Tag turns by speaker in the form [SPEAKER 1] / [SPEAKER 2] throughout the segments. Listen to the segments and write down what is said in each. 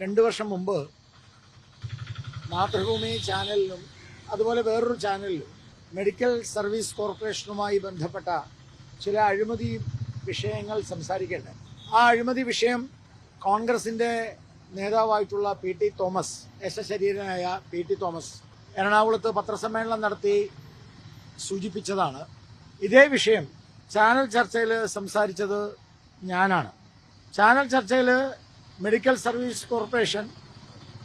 [SPEAKER 1] രണ്ട് വർഷം മുമ്പ് മാതൃഭൂമി ചാനലിലും അതുപോലെ വേറൊരു ചാനലിലും മെഡിക്കൽ സർവീസ് കോർപ്പറേഷനുമായി ബന്ധപ്പെട്ട ചില അഴിമതി വിഷയങ്ങൾ സംസാരിക്കേണ്ട ആ അഴിമതി വിഷയം കോൺഗ്രസിന്റെ നേതാവായിട്ടുള്ള പി ടി തോമസ് യശശരീരനായ പി ടി തോമസ് എറണാകുളത്ത് പത്രസമ്മേളനം നടത്തി സൂചിപ്പിച്ചതാണ്. ഇതേ വിഷയം ചാനൽ ചർച്ചയിൽ സംസാരിച്ചത് ഞാനാണ്. ചാനൽ ചർച്ചയിൽ medical service corporation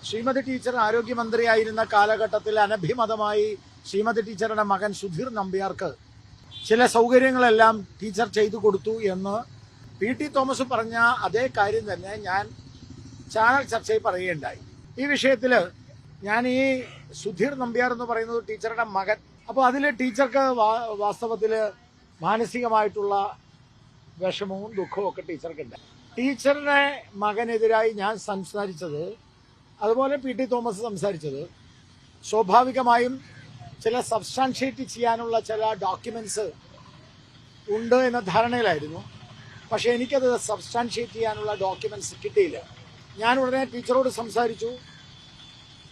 [SPEAKER 1] Sreemathi teacher ആരോഗ്യമന്ത്രിയായിരുന്ന കാലഘട്ടത്തിൽ അനഭിമതമായി ശ്രീമതി ടീച്ചറുടെ മകൻ സുധീർ നമ്പ്യാർക്ക് ചില സൗകര്യങ്ങളെല്ലാം ടീച്ചർ ചെയ്തു കൊടുത്തു എന്ന് പി ടി തോമസ് പറഞ്ഞ അതേ കാര്യം തന്നെ ഞാൻ ചാനൽ ചർച്ചയിൽ പറയുകയുണ്ടായി. ഈ വിഷയത്തിൽ ഞാൻ ഈ സുധീർ നമ്പ്യാർ എന്ന് പറയുന്നത് ടീച്ചറുടെ മകൻ. അപ്പോൾ അതിൽ ടീച്ചർക്ക് വാസ്തവത്തിൽ മാനസികമായിട്ടുള്ള വിഷമവും ദുഃഖവും ഒക്കെ ടീച്ചർക്കുണ്ട്. ടീച്ചറുടെ മകനെതിരായി ഞാൻ സംസാരിച്ചത് അതുപോലെ പി ടി തോമസ് സംസാരിച്ചത്. സ്വാഭാവികമായും ചില സബ്സ്റ്റാൻഷിയേറ്റ് ചെയ്യാനുള്ള ചില ഡോക്യുമെന്റ്സ് ഉണ്ട് എന്ന ധാരണയിലായിരുന്നു. പക്ഷേ എനിക്കത് സബ്സ്റ്റാൻഷിയേറ്റ് ചെയ്യാനുള്ള ഡോക്യുമെന്റ്സ് കിട്ടിയില്ല. ഞാൻ ഉടനെ ടീച്ചറോട് സംസാരിച്ചു.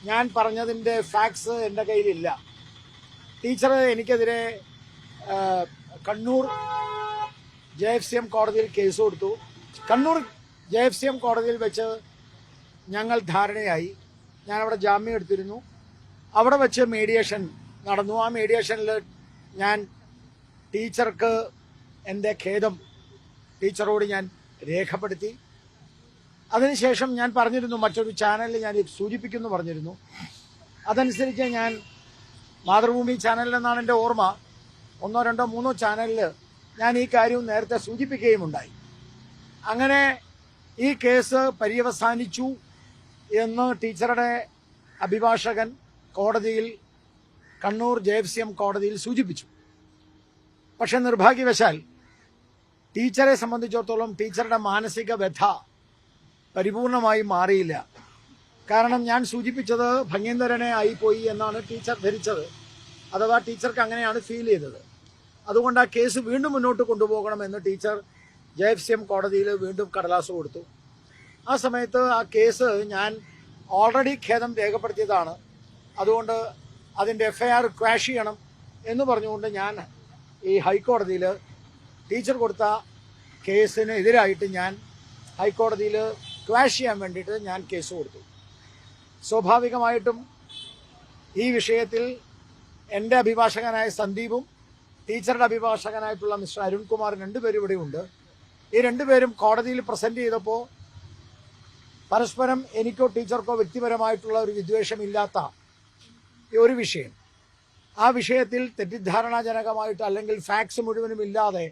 [SPEAKER 1] ഞാൻ പറഞ്ഞതിന്റെ ഫാക്സ് എന്റെ കയ്യിലില്ല. ടീച്ചർ എനിക്കെതിരെ Kannur J F C M കോടതിയിൽ കേസ് കൊടുത്തു. Kannur J F C M കോടതിയിൽ വെച്ച് ഞങ്ങൾ ധാരണയായി. ഞാനവിടെ ജാമ്യം എടുത്തിരുന്നു. അവിടെ വെച്ച് മീഡിയേഷൻ നടന്നു. ആ മീഡിയേഷനിൽ ഞാൻ ടീച്ചർക്ക് എന്റെ ഖേദം ടീച്ചറോട് ഞാൻ രേഖപ്പെടുത്തി. അതിനുശേഷം ഞാൻ പറഞ്ഞിരുന്നു മറ്റൊരു ചാനലിൽ ഞാൻ സൂചിപ്പിക്കുന്നു പറഞ്ഞിരുന്നു. അതനുസരിച്ച് ഞാൻ മാതൃഭൂമി ചാനലിൽ നിന്നാണ് എന്റെ ഓർമ്മ. ഒന്നോ രണ്ടോ മൂന്നോ ചാനലിൽ ഞാൻ ഈ കാര്യവും നേരത്തെ സൂചിപ്പിക്കുകയുമുണ്ടായി അങ്ങനെ ഈ കേസ് പര്യവസാനിച്ചു എന്ന് ടീച്ചറുടെ അഭിഭാഷകൻ കോടതിയിൽ Kannur J F C M കോടതിയിൽ സൂചിപ്പിച്ചു. പക്ഷെ നിർഭാഗ്യവശാൽ ടീച്ചറെ സംബന്ധിച്ചിടത്തോളം ടീച്ചറുടെ മാനസിക വ്യഥ പരിപൂർണമായി മാറിയില്ല. കാരണം ഞാൻ സൂചിപ്പിച്ചത് ഭംഗീന്ദ്രനെ ആയിപ്പോയി എന്നാണ് ടീച്ചർ ധരിച്ചത്. അഥവാ ടീച്ചർക്ക് അങ്ങനെയാണ് ഫീൽ ചെയ്തത്. അതുകൊണ്ട് ആ കേസ് വീണ്ടും മുന്നോട്ട് കൊണ്ടുപോകണമെന്ന് teacher J F C M കോടതിയിൽ വീണ്ടും കടലാസ് കൊടുത്തു. ആ സമയത്ത് ആ കേസ് ഞാൻ ഓൾറെഡി ഖേദം രേഖപ്പെടുത്തിയതാണ്. അതുകൊണ്ട് അതിന്റെ എഫ് ഐ ആർ ക്വാഷ് ചെയ്യണം എന്ന് പറഞ്ഞുകൊണ്ട് ഞാൻ ഈ ഹൈക്കോടതിയിൽ ടീച്ചർ കൊടുത്ത കേസിന് എതിരായിട്ട് ഞാൻ ഹൈക്കോടതിയിൽ ക്വാഷ് ചെയ്യാൻ വേണ്ടിയിട്ട് ഞാൻ കേസ് കൊടുത്തു. സ്വാഭാവികമായിട്ടും ഈ വിഷയത്തിൽ എന്റെ അഭിഭാഷകനായ സന്ദീപും ടീച്ചറുടെ അഭിഭാഷകനായിട്ടുള്ള മിസ്റ്റർ അരുൺകുമാർ രണ്ടുപേരും ഇവിടെ ഉണ്ട് ഈ രണ്ടുപേരും കോടതിയിൽ പ്രസന്റ് ചെയ്തപ്പോൾ പരസ്പരം എനിക്കോ ടീച്ചർക്കോ വ്യക്തിപരമായിട്ടുള്ള ഒരു വിദ്വേഷമില്ലാത്ത ഒരു വിഷയം. ആ വിഷയത്തിൽ തെറ്റിദ്ധാരണാജനകമായിട്ട് അല്ലെങ്കിൽ ഫാക്സ് മുഴുവനും ഇല്ലാതെ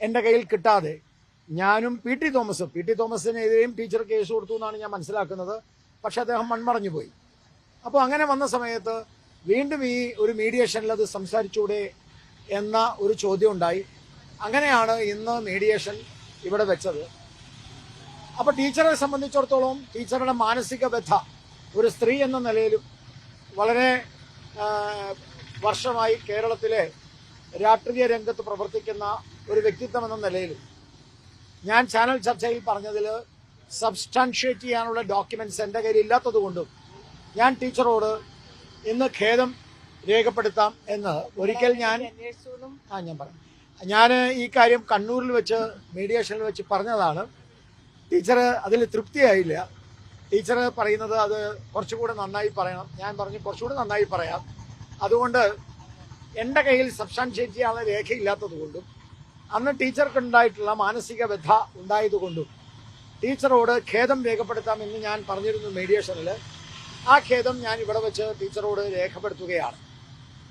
[SPEAKER 1] എന്റെ കയ്യിൽ കിട്ടാതെ ഞാനും P T Thomas P T തോമസിനെതിരെയും teacher case കൊടുത്തു എന്നാണ് ഞാൻ മനസ്സിലാക്കുന്നത്. പക്ഷെ അദ്ദേഹം മൺമറഞ്ഞു പോയി. അപ്പോൾ അങ്ങനെ വന്ന സമയത്ത് വീണ്ടും ഈ ഒരു മീഡിയേഷനിൽ അത് സംസാരിച്ചൂടെ എന്ന ഒരു ചോദ്യം ഉണ്ടായി. അങ്ങനെയാണ് ഇന്ന് മീഡിയേഷൻ ഇവിടെ വെച്ചത്. അപ്പോൾ ടീച്ചറെ സംബന്ധിച്ചിടത്തോളം ടീച്ചറുടെ മാനസിക വ്യഥ ഒരു സ്ത്രീ എന്ന നിലയിലും വളരെ വർഷമായി കേരളത്തിലെ രാഷ്ട്രീയ രംഗത്ത് പ്രവർത്തിക്കുന്ന ഒരു വ്യക്തിത്വം എന്ന നിലയിലും ഞാൻ ചാനൽ ചർച്ചയിൽ പറഞ്ഞതിൽ സബ്സ്റ്റാൻഷിയേറ്റ് ചെയ്യാനുള്ള ഡോക്യുമെന്റ്സ് എന്റെ കയ്യിൽ ഇല്ലാത്തതുകൊണ്ടും ഞാൻ ടീച്ചറോട് ഇന്ന് ഖേദം രേഖപ്പെടുത്താം എന്ന്. ഒരിക്കൽ ഞാൻ ആ ഞാൻ പറയാം. ഞാൻ ഈ കാര്യം കണ്ണൂരിൽ വെച്ച് മീഡിയേഷനിൽ വെച്ച് പറഞ്ഞതാണ്. ടീച്ചർ അതിൽ തൃപ്തിയായില്ല. ടീച്ചർ പറയുന്നത് അത് കുറച്ചുകൂടെ നന്നായി പറയണം. ഞാൻ പറഞ്ഞു കുറച്ചുകൂടെ നന്നായി പറയാം. അതുകൊണ്ട് എന്റെ കയ്യിൽ സബ്സ്റ്റാൻഷിയേറ്റ് ചെയ്യാനുള്ള രേഖയില്ലാത്തതുകൊണ്ടും അന്ന് ടീച്ചർക്ക് ഉണ്ടായിട്ടുള്ള മാനസിക വ്യഥ ഉണ്ടായതുകൊണ്ടും ടീച്ചറോട് ഖേദം രേഖപ്പെടുത്താമെന്ന് ഞാൻ പറഞ്ഞിരുന്നു മീഡിയേഷനിൽ ആ ഖേദം ഞാൻ ഇവിടെ വെച്ച് ടീച്ചറോട് രേഖപ്പെടുത്തുകയാണ്.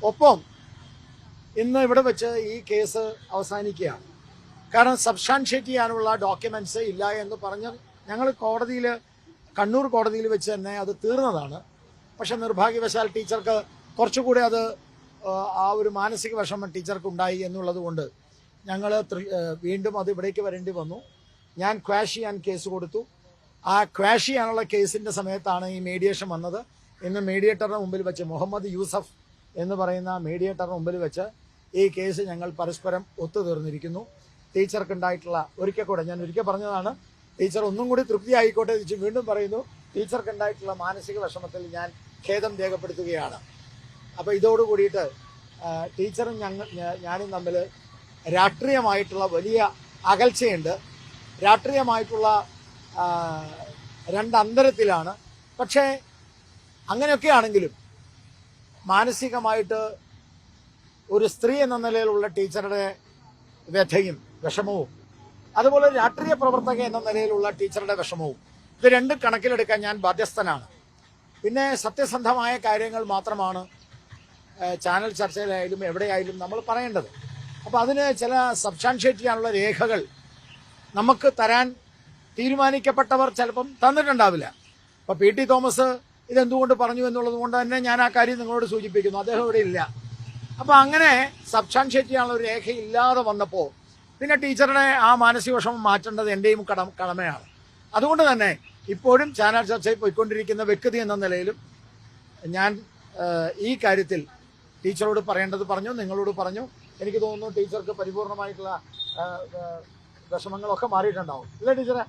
[SPEAKER 1] ഒപ്പം ഇന്ന് ഇവിടെ വെച്ച് ഈ കേസ് അവസാനിക്കുകയാണ്. കാരണം സബ്സ്റ്റാൻഷിയേറ്റ് ചെയ്യാനുള്ള ഡോക്യുമെന്റ്സ് ഇല്ല എന്ന് പറഞ്ഞ് ഞങ്ങൾ കോടതിയിൽ കണ്ണൂർ കോടതിയിൽ വെച്ച് തന്നെ അത് തീർന്നതാണ്. പക്ഷെ നിർഭാഗ്യവശാൽ ടീച്ചർക്ക് കുറച്ചുകൂടി അത് ആ, ഒരു മാനസിക വിഷമം ടീച്ചർക്ക് ഉണ്ടായി എന്നുള്ളത് കൊണ്ട് ഞങ്ങൾ വീണ്ടും അത് ഇവിടേക്ക് വരേണ്ടി വന്നു. ഞാൻ ക്വാഷ് ചെയ്യാൻ കേസ് കൊടുത്തു. ആ ക്വാഷ് ചെയ്യാനുള്ള കേസിന്റെ സമയത്താണ് ഈ മീഡിയേഷൻ വന്നത്. ഇന്ന് മീഡിയേറ്ററിന് മുമ്പിൽ വെച്ച് മുഹമ്മദ് യൂസഫ് എന്ന് പറയുന്ന മീഡിയേറ്ററിന് മുമ്പിൽ വെച്ച് ഈ കേസ് ഞങ്ങൾ പരസ്പരം ഒത്തുതീർന്നിരിക്കുന്നു. ടീച്ചർക്ക് ഉണ്ടായിട്ടുള്ള ഒരിക്കൽ കൂടെ ഞാൻ ഒരിക്കൽ പറഞ്ഞതാണ് ടീച്ചർ ഒന്നും കൂടി തൃപ്തി ആയിക്കോട്ടെ എന്ന് വീണ്ടും പറയുന്നു ടീച്ചർക്ക് ഉണ്ടായിട്ടുള്ള മാനസിക വിഷമത്തിൽ ഞാൻ ഖേദം രേഖപ്പെടുത്തുകയാണ്. അപ്പോൾ ഇതോടുകൂടിയിട്ട് ടീച്ചറും ഞങ്ങൾ ഞാനും തമ്മിൽ രാഷ്ട്രീയമായിട്ടുള്ള വലിയ അകൽച്ചയുണ്ട്. രാഷ്ട്രീയമായിട്ടുള്ള രണ്ട് അന്തരത്തിലാണ് പക്ഷേ അങ്ങനെയൊക്കെയാണെങ്കിലും മാനസികമായിട്ട് ഒരു സ്ത്രീ എന്ന നിലയിലുള്ള ടീച്ചറുടെ വ്യഥയും വിഷമവും അതുപോലെ രാഷ്ട്രീയ പ്രവർത്തക എന്ന നിലയിലുള്ള ടീച്ചറുടെ വിഷമവും ഇത് രണ്ടും കണക്കിലെടുക്കാൻ ഞാൻ ബാധ്യസ്ഥനാണ്. പിന്നെ സത്യസന്ധമായ കാര്യങ്ങൾ മാത്രമാണ് ചാനൽ ചർച്ചയിലായാലും എവിടെയായാലും നമ്മൾ പറയേണ്ടത്. അപ്പോൾ അതിന് ചില സബ്സ്റ്റാൻഷിയേറ്റ് ചെയ്യാനുള്ള രേഖകൾ നമുക്ക് തരാൻ തീരുമാനിക്കപ്പെട്ടവർ ചിലപ്പം തന്നിട്ടുണ്ടാവില്ല. അപ്പോൾ പി ടി തോമസ് ഇതെന്തുകൊണ്ട് പറഞ്ഞു എന്നുള്ളത് കൊണ്ട് തന്നെ ഞാൻ ആ കാര്യം നിങ്ങളോട് സൂചിപ്പിക്കുന്നു. അദ്ദേഹം ഇവിടെ ഇല്ല. അപ്പോൾ അങ്ങനെ സബ്സ്റ്റാൻഷിയേറ്റ് ചെയ്യാനുള്ള ഒരു രേഖ ഇല്ലാതെ വന്നപ്പോൾ പിന്നെ ടീച്ചറുടെ ആ മാനസിക വിഷമം മാറ്റേണ്ടത് എന്റെയും കടം കടമയാണ്. അതുകൊണ്ട് തന്നെ ഇപ്പോഴും ചാനൽ ചർച്ചയിൽ പോയിക്കൊണ്ടിരിക്കുന്ന വ്യക്തി എന്ന നിലയിലും ഞാൻ ഈ കാര്യത്തിൽ ടീച്ചറോട് പറയേണ്ടത് പറഞ്ഞു നിങ്ങളോട് പറഞ്ഞു. എനിക്ക് തോന്നുന്നു ടീച്ചർക്ക് പരിപൂർണമായിട്ടുള്ള വിഷമങ്ങളൊക്കെ മാറിയിട്ടുണ്ടാവും. ഇല്ല ടീച്ചറെ?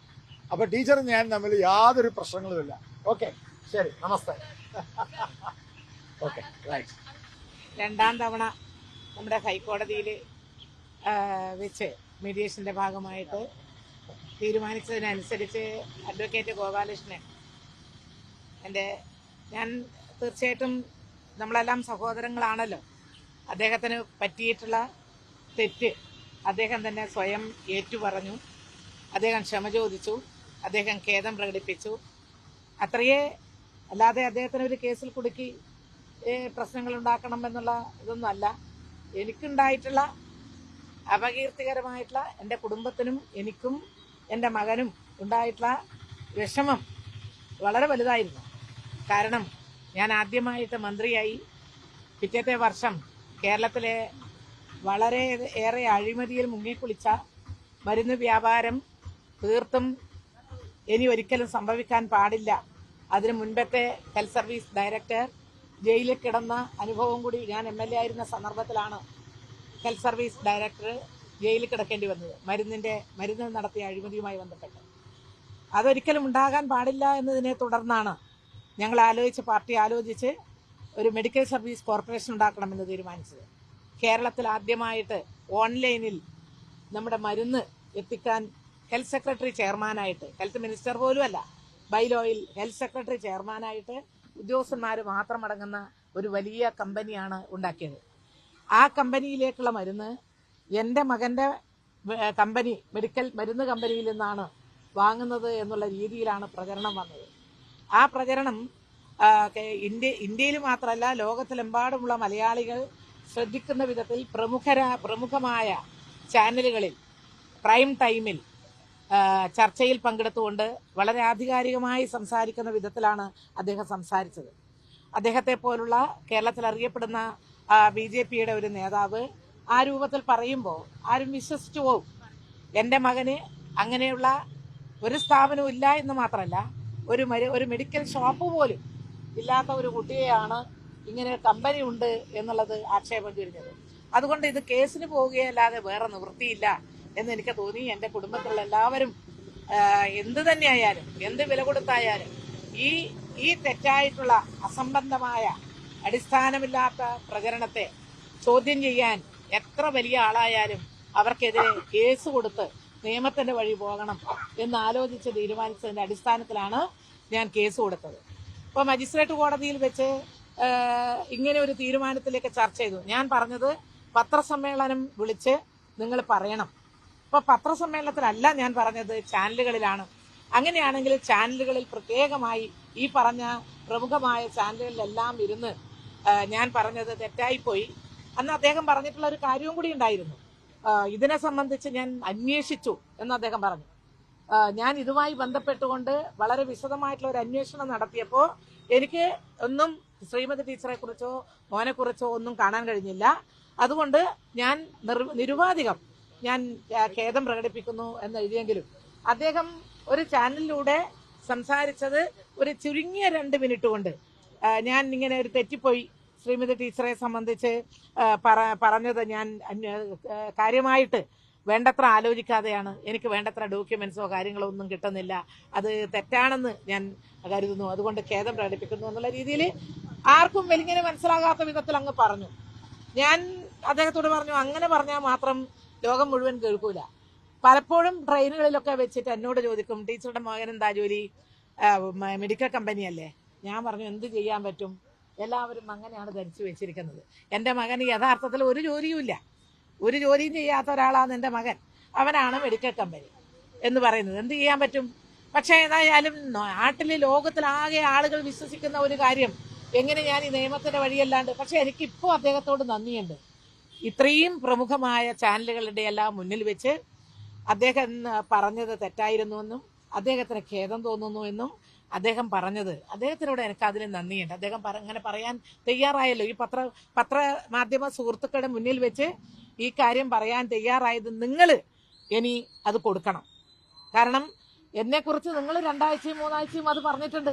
[SPEAKER 1] അപ്പൊ ടീച്ചറും ഞാൻ തമ്മിൽ യാതൊരു പ്രശ്നങ്ങളുമില്ല. ഓക്കെ ശരി നമസ്തേ. Okay right.
[SPEAKER 2] രണ്ടാം തവണ നമ്മുടെ ഹൈക്കോടതിയിൽ വെച്ച് മീഡിയേഷന്റെ ഭാഗമായിട്ട് തീരുമാനിച്ചതിനനുസരിച്ച് അഡ്വക്കേറ്റ് ഗോപാലകൃഷ്ണൻ എന്റെ ഞാൻ തീർച്ചയായിട്ടും നമ്മളെല്ലാം സഹോദരങ്ങളാണല്ലോ. അദ്ദേഹത്തിന് പറ്റിയിട്ടുള്ള തെറ്റ് അദ്ദേഹം തന്നെ സ്വയം ഏറ്റുപറഞ്ഞു. അദ്ദേഹം ക്ഷമ ചോദിച്ചു. അദ്ദേഹം ഖേദം പ്രകടിപ്പിച്ചു. അത്രയേ അല്ലാതെ അദ്ദേഹത്തിന് ഒരു കേസിൽ കുടുക്കി പ്രശ്നങ്ങൾ ഉണ്ടാക്കണം എന്നുള്ള ഇതൊന്നും അല്ല എനിക്കുണ്ടായിട്ടുള്ള അപകീർത്തികരമായിട്ടുള്ള എന്റെ കുടുംബത്തിനും എനിക്കും എന്റെ മകനും ഉണ്ടായിട്ടുള്ള വിഷമം വളരെ വലുതായിരുന്നു. കാരണം ഞാൻ ആദ്യമായിട്ട് മന്ത്രിയായി. പിറ്റത്തെ വർഷം കേരളത്തിലെ വളരെ ഏറെ അഴിമതിയിൽ മുങ്ങിക്കുളിച്ച മരുന്ന് വ്യാപാരം തീർത്തും ഇനി ഒരിക്കലും സംഭവിക്കാൻ പാടില്ല. അതിനു മുൻപത്തെ ഹെൽത്ത് സർവീസ് ഡയറക്ടർ ജയിലിൽ കിടന്ന അനുഭവം കൂടി ഞാൻ എം എൽ എ ആയിരുന്ന സന്ദർഭത്തിലാണ് ഹെൽത്ത് സർവീസ് ഡയറക്ടർ ജയിലിൽ കിടക്കേണ്ടി വന്നത്. മരുന്നിന്റെ മരുന്ന് നടത്തിയ അഴിമതിയുമായി ബന്ധപ്പെട്ട്. അതൊരിക്കലും ഉണ്ടാകാൻ പാടില്ല എന്നതിനെ തുടർന്നാണ് ഞങ്ങൾ ആലോചിച്ച് പാർട്ടി ആലോചിച്ച് ഒരു മെഡിക്കൽ സർവീസ് കോർപ്പറേഷൻ ഉണ്ടാക്കണമെന്ന് തീരുമാനിച്ചത്. കേരളത്തിൽ ആദ്യമായിട്ട് ഓൺലൈനിൽ നമ്മുടെ മരുന്ന് എത്തിക്കാൻ ഹെൽത്ത് സെക്രട്ടറി ചെയർമാനായിട്ട് ഹെൽത്ത് മിനിസ്റ്റർ പോലും അല്ല ബൈലോയിൽ ഹെൽത്ത് സെക്രട്ടറി ചെയർമാനായിട്ട് ഉദ്യോഗസ്ഥന്മാർ മാത്രം അടങ്ങുന്ന ഒരു വലിയ കമ്പനിയാണ് ഉണ്ടാക്കിയത്. ആ കമ്പനിയിലേക്കുള്ള മരുന്ന് എന്റെ മകന്റെ കമ്പനി മെഡിക്കൽ മരുന്ന് കമ്പനിയിൽ നിന്നാണ് വാങ്ങുന്നത് എന്നുള്ള രീതിയിലാണ് പ്രചരണം വന്നത്. ആ പ്രചരണം ഇന്ത്യ ഇന്ത്യയിൽ മാത്രമല്ല ലോകത്തിലെമ്പാടുമുള്ള മലയാളികൾ ശ്രദ്ധിക്കുന്ന വിധത്തിൽ പ്രമുഖര പ്രമുഖമായ ചാനലുകളിൽ പ്രൈം ടൈമിൽ ചർച്ചയിൽ പങ്കെടുത്തുകൊണ്ട് വളരെ ആധികാരികമായി സംസാരിക്കുന്ന വിധത്തിലാണ് അദ്ദേഹം സംസാരിച്ചത്. അദ്ദേഹത്തെ പോലുള്ള കേരളത്തിൽ അറിയപ്പെടുന്ന ബി ജെ പിയുടെ ഒരു നേതാവ് ആ രൂപത്തിൽ പറയുമ്പോൾ ആരും വിശ്വസിച്ചു പോകും എന്റെ മകന് അങ്ങനെയുള്ള ഒരു സ്ഥാപനവും ഇല്ല എന്ന് മാത്രമല്ല ഒരു ഒരു മെഡിക്കൽ ഷോപ്പ് പോലും ഇല്ലാത്ത ഒരു കുട്ടിയെയാണ് ഇങ്ങനെ കമ്പനി ഉണ്ട് എന്നുള്ളത് ആക്ഷേപം ചൊരിഞ്ഞത്. അതുകൊണ്ട് ഇത് കേസിന് പോവുകയല്ലാതെ വേറെ നിവൃത്തിയില്ല. എന്ന് എനിക്ക് തോന്നി എന്റെ കുടുംബത്തിലുള്ള എല്ലാവരും എന്ത് തന്നെയായാലും എന്ത് വില കൊടുത്തായാലും ഈ ഈ തെറ്റായിട്ടുള്ള അസംബന്ധമായ അടിസ്ഥാനമില്ലാത്ത പ്രചരണത്തെ ചോദ്യം ചെയ്യാൻ എത്ര വലിയ ആളായാലും അവർക്കെതിരെ കേസ് കൊടുത്ത് നിയമത്തിന്റെ വഴി പോകണം എന്ന് ആലോചിച്ച് തീരുമാനിച്ചതിന്റെ അടിസ്ഥാനത്തിലാണ് ഞാൻ കേസ് കൊടുത്തത്. ഇപ്പൊ മജിസ്ട്രേറ്റ് കോടതിയിൽ വെച്ച് ഇങ്ങനെ ഒരു തീരുമാനത്തിലേക്ക് ചർച്ച ചെയ്തു. ഞാൻ പറഞ്ഞത് പത്രസമ്മേളനം വിളിച്ച് നിങ്ങൾ പറയണം. ഇപ്പൊ പത്രസമ്മേളനത്തിലല്ല ഞാൻ പറഞ്ഞത് ചാനലുകളിലാണ്. അങ്ങനെയാണെങ്കിൽ ചാനലുകളിൽ പ്രത്യേകമായി ഈ പറഞ്ഞ പ്രമുഖമായ ചാനലുകളിലെല്ലാം ഇരുന്ന് ഞാൻ പറഞ്ഞത് തെറ്റായിപ്പോയി. അന്ന് അദ്ദേഹം പറഞ്ഞിട്ടുള്ള ഒരു കാര്യവും കൂടി ഉണ്ടായിരുന്നു. ഇതിനെ സംബന്ധിച്ച് ഞാൻ അന്വേഷിച്ചു എന്ന് അദ്ദേഹം പറഞ്ഞു. ഞാൻ ഇതുമായി ബന്ധപ്പെട്ടുകൊണ്ട് വളരെ വിശദമായിട്ടുള്ള ഒരു അന്വേഷണം നടത്തിയപ്പോൾ എനിക്ക് ഒന്നും ശ്രീമതി ടീച്ചറെ കുറിച്ചോ മോനെക്കുറിച്ചോ ഒന്നും കാണാൻ കഴിഞ്ഞില്ല. അതുകൊണ്ട് ഞാൻ നിരുപാധികം ഞാൻ ഖേദം പ്രകടിപ്പിക്കുന്നു എന്ന് എഴുതിയെങ്കിലും അദ്ദേഹം ഒരു ചാനലിലൂടെ സംസാരിച്ചത് ഒരു ചുരുങ്ങിയ രണ്ട് മിനിറ്റ് കൊണ്ട്. ഞാൻ ഇങ്ങനെ ഒരു തെറ്റിപ്പോയി. ശ്രീമതി ടീച്ചറെ സംബന്ധിച്ച് പറഞ്ഞത് ഞാൻ കാര്യമായിട്ട് വേണ്ടത്ര ആലോചിക്കാതെയാണ്. എനിക്ക് വേണ്ടത്ര ഡോക്യുമെന്റ്സോ കാര്യങ്ങളോ ഒന്നും കിട്ടുന്നില്ല. അത് തെറ്റാണെന്ന് ഞാൻ കരുതുന്നു. അതുകൊണ്ട് ഖേദം പ്രകടിപ്പിക്കുന്നു എന്നുള്ള രീതിയിൽ ആർക്കും വലിങ്ങനെ മനസ്സിലാകാത്ത വിധത്തിൽ അങ്ങ് പറഞ്ഞു. ഞാൻ അദ്ദേഹത്തോട് പറഞ്ഞു അങ്ങനെ പറഞ്ഞാൽ മാത്രം ലോകം മുഴുവൻ കേൾക്കൂല. പലപ്പോഴും ട്രെയിനുകളിലൊക്കെ വെച്ചിട്ട് എന്നോട് ചോദിക്കും ടീച്ചറുടെ മകൻ എന്താ ജോലി? മെഡിക്കൽ കമ്പനി അല്ലേ? ഞാൻ പറഞ്ഞു എന്ത് ചെയ്യാൻ പറ്റും? എല്ലാവരും അങ്ങനെയാണ് ധരിച്ചു വെച്ചിരിക്കുന്നത്. എന്റെ മകന് യഥാർത്ഥത്തിൽ ഒരു ജോലിയുമില്ല ഒരു ജോലിയും ചെയ്യാത്ത ഒരാളാണ് എന്റെ മകൻ. അവനാണ് മെഡിക്കൽ കമ്പനി എന്ന് പറയുന്നത്. എന്ത് ചെയ്യാൻ പറ്റും? പക്ഷേ ഏതായാലും നാട്ടിൽ ലോകത്തിലാകെ ആളുകൾ വിശ്വസിക്കുന്ന ഒരു കാര്യം എങ്ങനെ ഞാൻ ഈ നിയമത്തിന്റെ വഴിയല്ലാണ്ട് പക്ഷേ എനിക്കിപ്പോൾ അദ്ദേഹത്തോട് നന്ദിയുണ്ട്. ഇത്രയും പ്രമുഖമായ ചാനലുകളുടെ എല്ലാം മുന്നിൽ വെച്ച് അദ്ദേഹം പറഞ്ഞത് തെറ്റായിരുന്നുവെന്നും അദ്ദേഹത്തിന് ഖേദം തോന്നുന്നു എന്നും അദ്ദേഹം പറഞ്ഞത്. അദ്ദേഹത്തിനോട് എനിക്ക് അതിന് നന്ദിയുണ്ട്. അദ്ദേഹം അങ്ങനെ പറയാൻ തയ്യാറായല്ലോ. ഈ പത്ര പത്ര മാധ്യമ സുഹൃത്തുക്കളുടെ മുന്നിൽ വെച്ച് ഈ കാര്യം പറയാൻ തയ്യാറായത് നിങ്ങൾ ഇനി അത് കൊടുക്കണം. കാരണം എന്നെക്കുറിച്ച് നിങ്ങൾ രണ്ടാഴ്ചയും മൂന്നാഴ്ചയും അത് പറഞ്ഞിട്ടുണ്ട്.